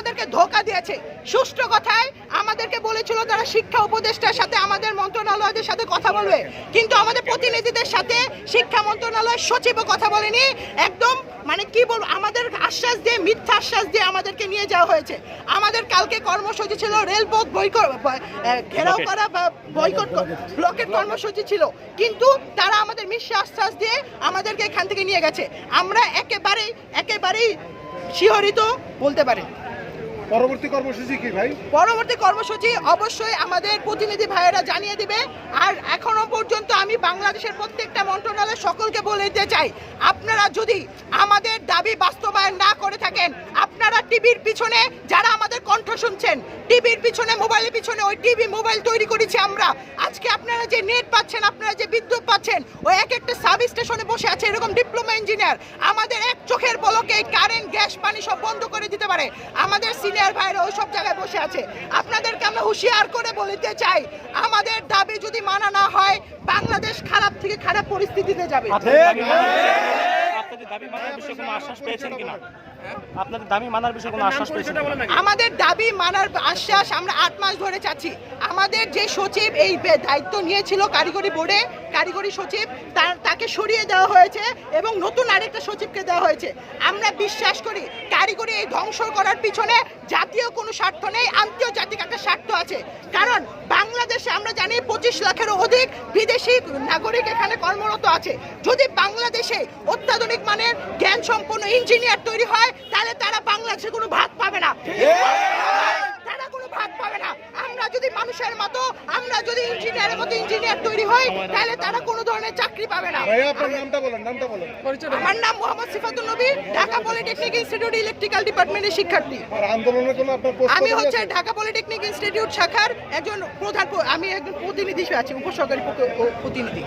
আমাদেরকে ধোকা দিয়েছে। সুষ্ঠু কথায় আমাদেরকে বলেছিল তারা শিক্ষা উপদেষ্টার সাথে আমাদের মন্ত্রণালয়দের সাথে কথা বলবে। কিন্তু আমাদের প্রতিনিধিদের সাথে শিক্ষা মন্ত্রণালয়ের সচিবও কথা বলেনি। একদম মানে কি বলব আমাদের আশ্বাস দিয়ে মিথ্যা আশ্বাস দিয়ে আমাদেরকে নিয়ে যাওয়া হয়েছে। আমাদের কালকে কর্মসূচি ছিল রেলপথ বৈকট ঘেরাও করা বা বৈকট ব্লকের কর্মসূচি ছিল। কিন্তু তারা আমাদের মিথ্যা আশ্বাস দিয়ে আমাদেরকে এখান থেকে নিয়ে গেছে। আমরা একেবারেই একেবারেই শিহরিত বলতে পারি পরবর্তী কর্মসূচি কি ভাই? পরবর্তী কর্মসূচি অবশ্যই আমাদের প্রতিনিধি ভাইয়েরা জানিয়ে দিবে। আর এখনও পর্যন্ত আমি বাংলাদেশের প্রত্যেকটা মন্ত্রণালয় সকলকে বলে দিতে চাই, আপনারা যদি আমাদের দাবি বাস্তবায়ন না করে থাকেন, আপনারা টিভির পিছনে যারা আমাদের কণ্ঠ শুনছেন, টিভির পিছনে, মোবাইলের পিছনে, ওই টিভি, মোবাইল তৈরি করেছি আমরা। আজকে আপনারা যে নেট পাচ্ছেন, আপনারা যে বিদ্যুৎ পাচ্ছেন, ওই এক একটা সাব স্টেশনে বসে আছে এরকম ডিপ্লোমা ইঞ্জিনিয়ার। আমাদের এক চোখের পলকে বন্ধ করে দিতে পারে। আমাদের সিনিয়র ভাইরা ওই সব জায়গায় বসে আছে। আপনাদেরকে আমরা হুঁশিয়ার করে বলিতে চাই, আমাদের দাবি যদি মানা না হয়, বাংলাদেশ খারাপ থেকে খারাপ পরিস্থিতিতে যাবে। আপনাদের দাবি মানার বিষয়ে কোনো আশ্বাস পেয়েছেন কিনা? আপনাদের দাবি মানার বিষয়ে কোনো আশ্বাস পেয়েছেন আমাদের দাবি মানার আশ্বাস আমরা আট মাস ধরে চাচ্ছি। আমাদের যে সচিব এই দায়িত্ব নিয়েছিল কারিগরি বোর্ডে কারিগরি সচিব তার তাকে সরিয়ে দেওয়া হয়েছে এবং নতুন আরেকটা সচিবকে দেওয়া হয়েছে। আমরা বিশ্বাস করি কারিগরি এই ধ্বংস করার পিছনে জাতীয় কোনো স্বার্থ নেই আন্তর্জাতিক একটা স্বার্থ আছে। কারণ বাংলাদেশে আমরা জানি পঁচিশ লাখের অধিক বিদেশি নাগরিক এখানে কর্মরত আছে। যদি বাংলাদেশে অত্যাধুনিক মানের জ্ঞান সম্পন্ন ইঞ্জিনিয়ার তৈরি হয়, তাহলে তারা বাংলাদেশে কোনো ভাত পাবে না তারা কোনো ভাত পাবে না আমরা যদি মানুষের মতো আমরা যদি ইঞ্জিনিয়ারের মতো ইঞ্জিনিয়ার তৈরি হই তাহলে তারা কোনো ধরনের চাকরি পাবে না। ভাইয়া আপনার নামটা বলেন নামটা বলেন। আমার নাম মোহাম্মদ সিফাতুল নবী ঢাকা পলিটেকনিক ইনস্টিটিউট ইলেকট্রিক্যাল ডিপার্টমেন্টের শিক্ষার্থী। আর আন্দোলনের জন্য আপনার আমি হচ্ছে ঢাকা পলিটেকনিক ইনস্টিটিউট শাখার একজন প্রধান আমি একজন প্রতিনিধি হিসেবে আছি উপসহকারী প- প্রতিনিধি।